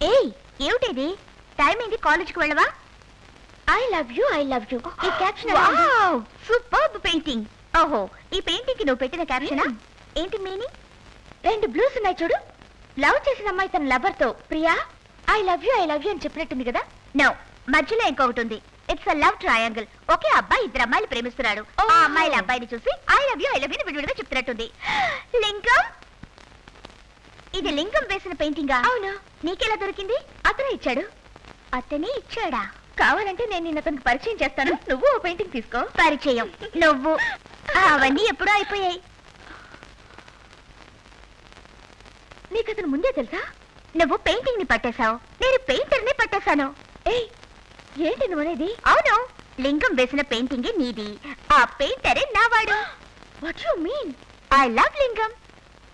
ఏయ్ ఏమిటిది? టైం ఏంటి కాలేజ్కి వెళ్ళవా? I love you I love you ఈ క్యాప్షన్ సూపర్ పెయింటింగ్ ఓహో ఈ పెయింటింగ్కి నువ్వు పెట్టిన క్యాప్షన్ ఏంటి మీనింగ్ రెండు బ్లూస్ ఉన్నాయి చూడు. లవ్ చేసిన అమ్మాయి తన లవర్తో Priya I love you I love you అని చెప్పినట్టుంది కదా? నో మధ్యలో ఇంకొకటి ఉంది. ఇట్స్ అ లవ్ ట్రయాంగిల్ ఒకే అబ్బాయి ఇద్దరు అమ్మాయిలు ప్రేమిస్తున్నాడు. ఆ అమ్మాయిల అబ్బాయిని చూసి I love you I love you విడివిడిగా చెప్తున్నట్టుంది. ఇది లింగం వేసిన పెయింటింగా? అవును. నీకెలా దొరికింది? అతనే ఇచ్చాడు. అతనే ఇచ్చాడా? కావాలంటే నేను నిన్న అతనికి పరిచయం చేస్తాను. నువ్వు ఓ పెయింటింగ్ తీసుకో. పరిచయం. నువ్వు. అవన్నీ ఎప్పుడో అయిపోయాయి. నీకు అతను ముందే తెలుసా? నువ్వు పెయింటింగ్ని పట్టేశావు. నేను పెయింటర్ని పట్టేశాను. ఏయ్ ఏంటి నువ్వు అనేది? అవును. లింగం వేసిన పెయింటింగ్ నీది. ఆ పెయింటరే నావాడు. What you mean I love Lingam.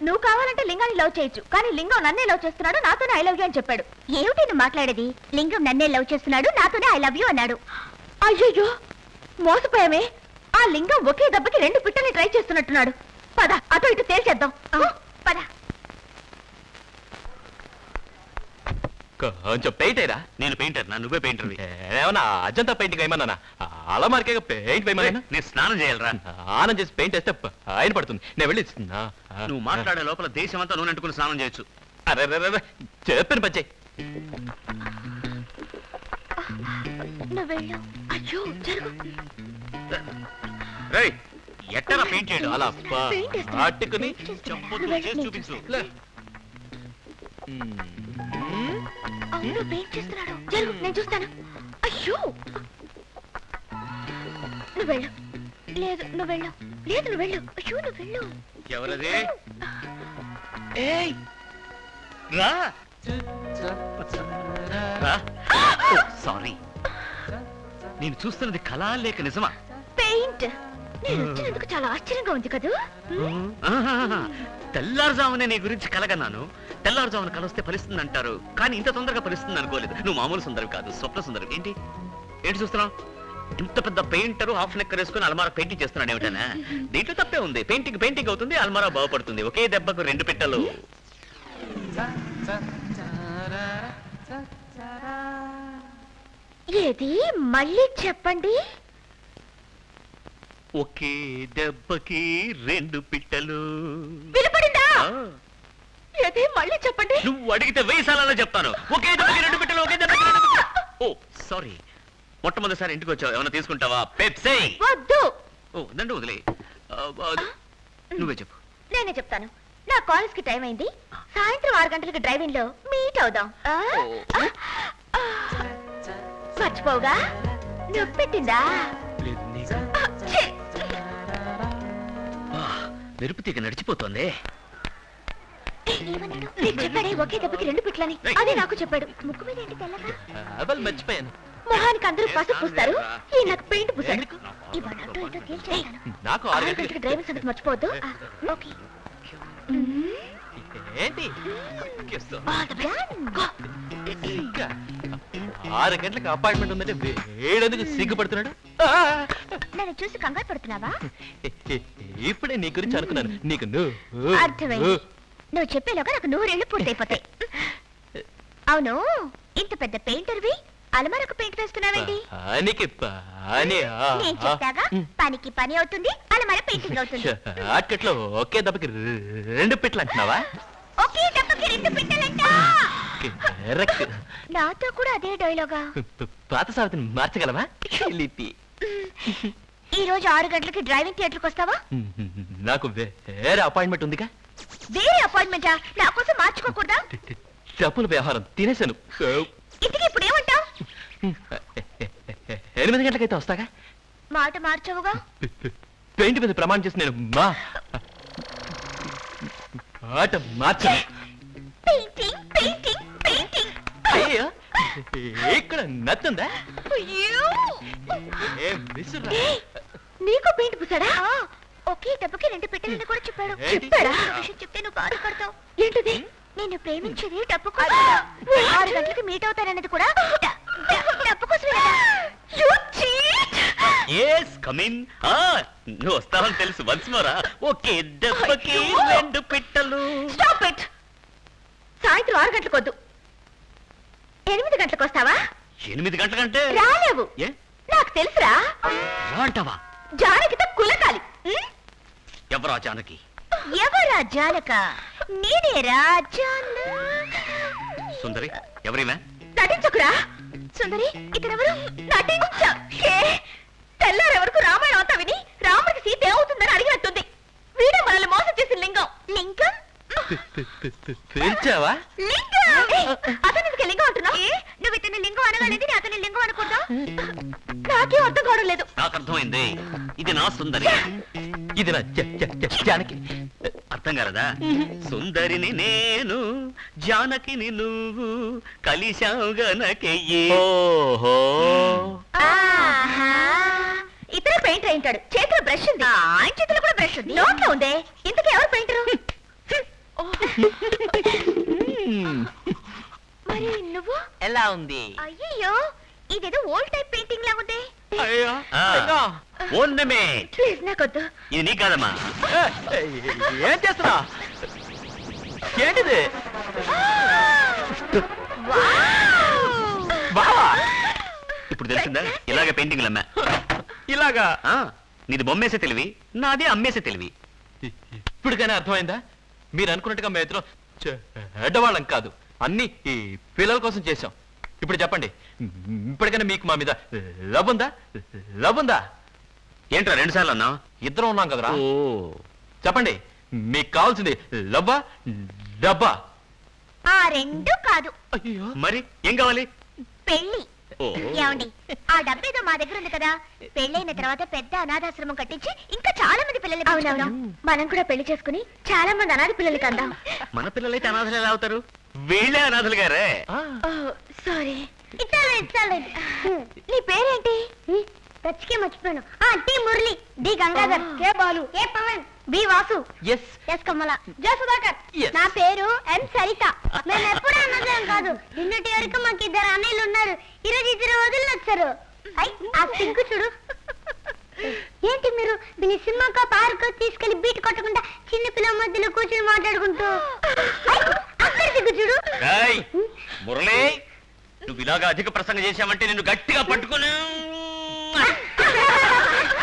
నువ్వు కావాలంటే లింగాన్ని లవ్ చేయొచ్చు కానీ లింగం నన్నే లవ్ చేస్తున్నాడు నాతోనే ఐ లవ్ యూ అని చెప్పాడు. ఏమిటి నువ్వు మాట్లాడేది? లింగం నన్నే లవ్ చేస్తున్నాడు నాతోనే ఐ లవ్ యూ అన్నాడు. అయ్యయ్యో! మోసపోయామే? ఆ లింగం ఒకే దెబ్బకి రెండు పిట్టల్ని ట్రై చేస్తున్నట్టున్నాడు. పద అటు ఇటు తేల్చేద్దాం. పద. కొంచెం పెయింట్ నేను పెయింటర్ నా నువ్వే పెయింటర్ ఏమన్నా అజంతా పెయింటింగ్ వేయమన్నా అలమారికే పెయింట్ వేయమన్నా? నేను స్నానం చేయాలరా. ఆనం చేసి పెయింట్ వేస్తే ఆయన పడుతుంది. నేను వెళ్ళి నా- నువ్వు మాట్లాడే లోపల దేశం అంతా నూనె అంటుకుని స్నానం చేయొచ్చు. అరే చెప్పాను పచ్చే ఎట్టరా పెయింట్ చేయడం? అలా. చంపుతూ చేసి చూపించు. అవును పెయింట్ చేస్తున్నాడు. జరుగు నేను చూస్తాను. అయ్యో. నువ్వు వెళ్ళు. లేదు నువ్వు వెళ్ళు. లేదు నువ్వు వెళ్ళు. అయ్యో నువ్వు వెళ్ళు. ఎవరది? ఏయ్! రా! రా! సారీ. నేను చూస్తున్నది కళా లేక నిజమా? పెయింట్. నేను వచ్చినందుకు చాలా ఆశ్చర్యంగా ఉంది కదూ. తెల్లారుజామునే నీ గురించి కలగన్నాను. తెల్లారుజామున కలొస్తే ఫలిస్తుంది అంటారు కానీ ఇంత తొందరగా ఫలిస్తుంది అనుకోలేదు నువ్వు మామూలు సుందరం కాదు స్వప్న సుందరం. ఏంటి? ఏంటి చూస్తున్నావు? ఇంత పెద్ద పెయింటర్ హాఫ్ నెక్కర్ వేసుకుని అల్మారా పెయింటింగ్ చేస్తున్నాడు ఏమిటనా దీంట్లో తప్పే ఉంది. పెయింటింగ్ పెయింటింగ్ అవుతుంది అల్మారా బాగుపడుతుంది. ఒకే దెబ్బకు రెండు పెట్టలు. ఏది? మళ్ళీ చెప్పండి. ఒకే దెబ్బకి రెండు పిట్టలు. వినపడిందా? ఏది? మళ్ళీ చెప్పండి. నువ్వు అడిగితే వెయ్యి సార్లు చెప్తాను. ఒకే దెబ్బకి రెండు పిట్టలు ఒకే దెబ్బకి రెండు పిట్టలు. ఓ సారీ. మొట్టమొదటిసారి ఇంటికి వచ్చావు. ఏమైనా తీసుకుంటావా? పెప్సీ! వద్దు! ఓ దండు వదిలే. ఆ, ఆ, నువ్వే చెప్పు. నేనే చెప్తాను. నా కాలేజ్కి టైం అయింది. సాయంత్రం ఆరు గంటలకి డ్రైవింగ్లో మీట్ అవుదాం. ఆ? ఆ? ఆ. మర్చిపోవుగా? నొప్పి పెట్టిందా? ఆ, ఛీ! మెరుపు తీగ నడిచిపోతుంది. ఏమన్నాడు? నీకు చెప్పాడే ఒకే దెబ్బకి రెండు పిట్లని. అదే నాకు చెప్పాడు. ముక్కు మీద ఏంటి తెల్లగా? అవల్ మర్చిపోయాను. మొహానికి అందరూ పసుపు పూస్తారు. ఈ నాకు పెయింట్ పూసాడు? ఇవాళ అటు ఇటు తేల్చేస్తాను నాకు ఆరు ఆరు గంటలకి డ్రైవింగ్ సంగతి మర్చిపోవద్దు. ఓకే. ఏంటి? ఆరు గంటలకు అపాయింట్మెంట్ ఉందంటే వేడెందుకు సిగ్గుపడుతున్నాడు! నన్ను చూసి కంగారు పడుతున్నావా? ఇప్పుడే నీ గురించి అనుకున్నాను. నీకు నువ్వు. అర్థమైంది. నువ్వు చెప్పేలోగా నాకు నూరేళ్ళు పూర్తయిపోతాయి. అవును. ఇంత పెద్ద పెయింటర్వి? అలమరకు పెయింట్ వేస్తున్నావేంటి పనికి పని నేను. చెప్తాగా పనికి పని అవుతుంది అలమర పెయింటింగ్ అవుతుంది. షార్ట్కట్లో ఒకే దెబ్బకి రెండు పిట్లు అంటున్నావా? ఒకే దెబ్బకి రెండు పిట్టలంట. కరెక్ట్. నాతో కూడా అదే డైలాగా. పాత సావిత్రిని మార్చగలవా? లిపి. ఈ రోజు ఆరు గంటలకి డ్రైవింగ్ థియేటర్కి వస్తావా? నాకు వేరే అపాయింట్మెంట్ ఉందిగా. వేరే అపాయింట్మెంటా? నా కోసం మార్చుకోకూడదా? డబ్బుల వ్యవహారం తినేశాను. ఎనిమిది గంటలకైతే వస్తాగా? మాట మార్చవుగా? పెయింట్ మీద ప్రమాణం చేసి నేను మా మాట మార్చను. Painting painting painting. అయ్యో ఇక్కడ నత్తుందా? అయ్యో. ఏం విసురా. ఏయ్, నీకు పెయింట్ పూసాడా? ఒకే దెబ్బకి రెండు పెట్టెలని కూడా చెప్పాడు. విషయం చెప్తే నువ్వు బాధపడతావు ఏంటిది? నేను ప్రేమించేది డబ్బు కోసం. ఆరు గంటలకి మీట్ అవుతానన్నది కూడా డ- డబ్బు! ఎస్ కమిన్ నువ్వు వస్తావని తెలుసు. వన్స్ మోరా. ఒకే దెబ్బకి అయ్యో. రెండు పిట్టలు. Stop it! సాయంత్రం ఆరు గంటలకు వద్దు ఎనిమిది గంటలంటే? రాలేవు. ఏ? నాకు తెలుసురా. అంటావా? జానకితో కులకాలి. ఉం? ఎవరా జానకి? ఎవరా జానక? నేనేరా జాన సుందరి ఎవరివే? నటించకురా. సుందరి ఇతనెవరు? నటించ? తెల్లారే వరకు రామాయణం అంతా విని రాముడికి సీత ఏమవుతుందని అడిగినట్టుంది. వీడే మనల్ని మోసం చేసిన లింగం. లింగం? పిలిచావా లింగం? అతను ఎందుకు లింగం అంటున్నా నువ్వు ఇతని లింగం అనగానేది నేను అతని లింగం అనుకుంటా నాకే అర్థం కావడం లేదు నాకు అర్థమైంది ఇది నా సుందరి. ఇది నా జ- జ- జ- జానకి. అర్థం కాలదా? సుందరిని నేను జానకిని నువ్వు కలిశావు గనకెయ్యి ఓహో. ఆహా. ఇతర పెయింటర్ అయింటాడు చేతిలో బ్రష్ ఉంది. ఆయన చేతిలో కూడా బ్రష్ ఉంది. నోట్లో ఉందే. ఇంతకీ ఎవరు పెయింటరు? మరి నువ్వు? ఎలా ఉంది? అయ్యో ఇదేదో ఓల్డ్ టైప్ పెయింటింగ్ లా ఉంది. అయ్యో ప్లీజ్ నాకొద్దు. ఇది నీ కాదమ్మా. ఏ, చేస్తున్నా? ఏంటిది? బావా ఇప్పుడు తెలిసిందా ఇలాగ పెయింటింగ్లు అమ్మా ఇలాగా? ఆ, నీది బొమ్మేసే తెలివి నాది అమ్మేసే తెలివి. ఇప్పటికైనా అర్థమైందా? మీరు అనుకున్నట్టుగా మేము ఇద్దరం చెడ్డవాళ్ళం కాదు. అన్ని ఈ పిల్లల కోసం చేశాం. ఇప్పుడు చెప్పండి. ఇప్పటికైనా మీకు మా మీద లవ్ ఉందా? లవ్ ఉందా? ఏంట్రా రెండు సార్లు అన్నావు? ఇద్దరం ఉన్నాం కదరా. ఓ. చెప్పండి. మీకు కావాల్సింది లవ్వా డబ్బా? ఆ రెండు కాదు. అయ్యో. మరి ఏం కావాలి? పెళ్ళి ఏమండి ఆ డబ్బేదో మా దగ్గర ఉంది కదా. పెళ్ళైన తర్వాత పెద్ద అనాథాశ్రమం కట్టించి ఇంకా చాలా మంది పిల్లలు అవునవును. మనం కూడా పెళ్ళి చేసుకుని చాలా మంది అనాథ పిల్లలకి అందాం మన పిల్లలైతే అనాథలు ఎలా అవుతారు వీళ్ళే అనాథలు గారే? ఆ, సారీ. ఇచ్చాలు ఇచ్చాలు. నీ పేరేంటి? టచ్కే మర్చిపోయాను. ఆ T Murali D Gangadhar K Balu A Pavan B Vasu. yes S Kamala. J Sudhakar. Yes. నా పేరు ఎన్ సరిత. మేము ఎప్పుడు అన్నదేం కాదు. నిన్నటి వరకు మాకు ఇద్దరు అన్నయ్యలు ఉన్నారు. ఈరోజు ఇద్దరు వదిలి వచ్చారు. ఐ ఆ సింకు చూడు. ఏంటి మీరు? దీని సినిమాకో పార్కో తీసుకెళ్ళి బీట్ కొట్టకుండా చిన్న పిల్లల మధ్యలో కూర్చొని మాట్లాడుకుంటూ మురళి నువ్వు ఇలాగా అధిక ప్రసంగం చేశావంటే నిన్ను గట్టిగా పట్టుకుని